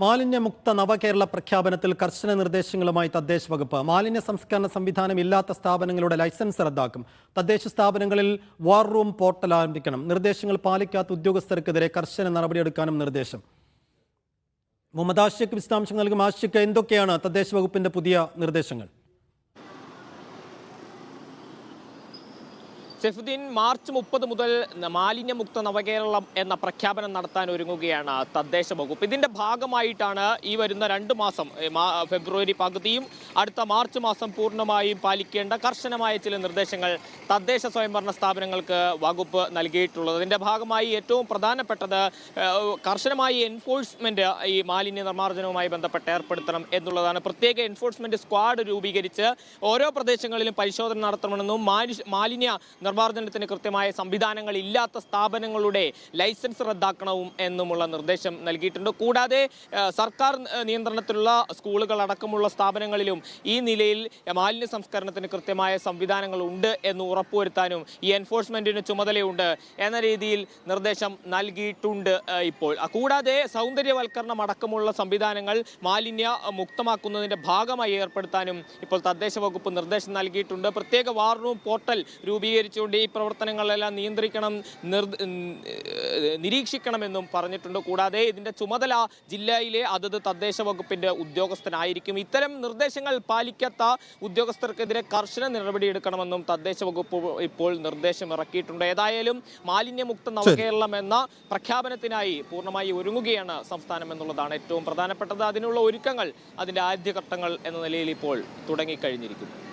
മാലിന്യമുക്ത നവകേരള പ്രഖ്യാപനത്തിൽ കർശന നിർദ്ദേശങ്ങളുമായി തദ്ദേശ വകുപ്പ്. മാലിന്യ സംസ്കരണ സംവിധാനം ഇല്ലാത്ത സ്ഥാപനങ്ങളുടെ ലൈസൻസ് റദ്ദാക്കും. തദ്ദേശ സ്ഥാപനങ്ങളിൽ വാർ റൂം പോർട്ടൽ ആരംഭിക്കണം. നിർദ്ദേശങ്ങൾ പാലിക്കാത്ത ഉദ്യോഗസ്ഥർക്കെതിരെ കർശന നടപടിയെടുക്കാനും നിർദ്ദേശം. മുഹമ്മദ് ആഷിഖ് വിശദാംശങ്ങൾ നൽകും. ആഷിഖ് എന്തൊക്കെയാണ് തദ്ദേശ വകുപ്പിന്റെ പുതിയ നിർദ്ദേശങ്ങൾ? സെഫുദ്ദീൻ മാർച്ച് മുപ്പത് മുതൽ മാലിന്യമുക്ത നവകേരളം എന്ന പ്രഖ്യാപനം നടത്താൻ ഒരുങ്ങുകയാണ് തദ്ദേശ വകുപ്പ്. ഇതിന്റെ ഭാഗമായിട്ടാണ് ഈ വരുന്ന രണ്ട് മാസം ഫെബ്രുവരി പകുതിയും അടുത്ത മാർച്ച് മാസം പൂർണമായും പാലിക്കേണ്ട കർശനമായ ചില നിർദ്ദേശങ്ങൾ തദ്ദേശ സ്വയംഭരണ സ്ഥാപനങ്ങൾക്ക് വകുപ്പ് നൽകിയിട്ടുള്ളത്. ഇതിന്റെ ഭാഗമായി ഏറ്റവും പ്രധാനപ്പെട്ടത് കർശനമായി എൻഫോഴ്സ്മെന്റ് ഈ മാലിന്യ നിർമ്മാർജനവുമായി ബന്ധപ്പെട്ട് ഏർപ്പെടുത്തണം എന്നുള്ളതാണ്. പ്രത്യേക എൻഫോഴ്സ്മെന്റ് സ്ക്വാഡ് രൂപീകരിച്ച് ഓരോ പ്രദേശങ്ങളിലും പരിശോധന നടത്തണമെന്നും മാലിന്യ നിർമ്മാർജനത്തിന് കൃത്യമായ സംവിധാനങ്ങൾ ഇല്ലാത്ത സ്ഥാപനങ്ങളുടെ ലൈസൻസ് റദ്ദാക്കണവും എന്നുമുള്ള നിർദ്ദേശം നൽകിയിട്ടുണ്ട്. കൂടാതെ സർക്കാർ നിയന്ത്രണത്തിലുള്ള സ്കൂളുകൾ അടക്കമുള്ള സ്ഥാപനങ്ങളിലും ഈ നിലയിൽ മാലിന്യ സംസ്കരണത്തിന് കൃത്യമായ സംവിധാനങ്ങൾ ഉണ്ട് എന്ന് ഉറപ്പുവരുത്താനും ഈ എൻഫോഴ്സ്മെന്റിന് ചുമതലയുണ്ട് എന്ന രീതിയിൽ നിർദ്ദേശം നൽകിയിട്ടുണ്ട് ഇപ്പോൾ. കൂടാതെ സൗന്ദര്യവൽക്കരണം അടക്കമുള്ള സംവിധാനങ്ങൾ മാലിന്യ മുക്തമാക്കുന്നതിന്റെ ഭാഗമായി ഏർപ്പെടുത്താനും ഇപ്പോൾ തദ്ദേശ വകുപ്പ് നിർദ്ദേശം നൽകിയിട്ടുണ്ട്. പ്രത്യേക വാർ റൂം പോർട്ടൽ രൂപീകരിച്ചുകൊണ്ട് ഈ പ്രവർത്തനങ്ങളെല്ലാം നിയന്ത്രിക്കണം നിർ നിരീക്ഷിക്കണമെന്നും പറഞ്ഞിട്ടുണ്ട്. കൂടാതെ ഇതിന്റെ ചുമതല ജില്ലയിലെ അതത് തദ്ദേശ വകുപ്പിന്റെ ഉദ്യോഗസ്ഥനായിരിക്കും. ഇത്തരം നിർദ്ദേശങ്ങൾ പാലിക്കാത്ത ഉദ്യോഗസ്ഥർക്കെതിരെ കർശന നടപടിയെടുക്കണമെന്നും തദ്ദേശ വകുപ്പ് ഇപ്പോൾ നിർദ്ദേശം ഇറക്കിയിട്ടുണ്ട്. ഏതായാലും മാലിന്യമുക്ത നവകേരളം എന്ന പ്രഖ്യാപനത്തിനായി പൂർണമായി ഒരുങ്ങുകയാണ് സംസ്ഥാനം എന്നുള്ളതാണ് ഏറ്റവും പ്രധാനപ്പെട്ടത്. അതിനുള്ള ഒരുക്കങ്ങൾ അതിന്റെ ആദ്യഘട്ടങ്ങൾ എന്ന നിലയിൽ ഇപ്പോൾ തുടങ്ങിക്കഴിഞ്ഞിരിക്കുന്നു.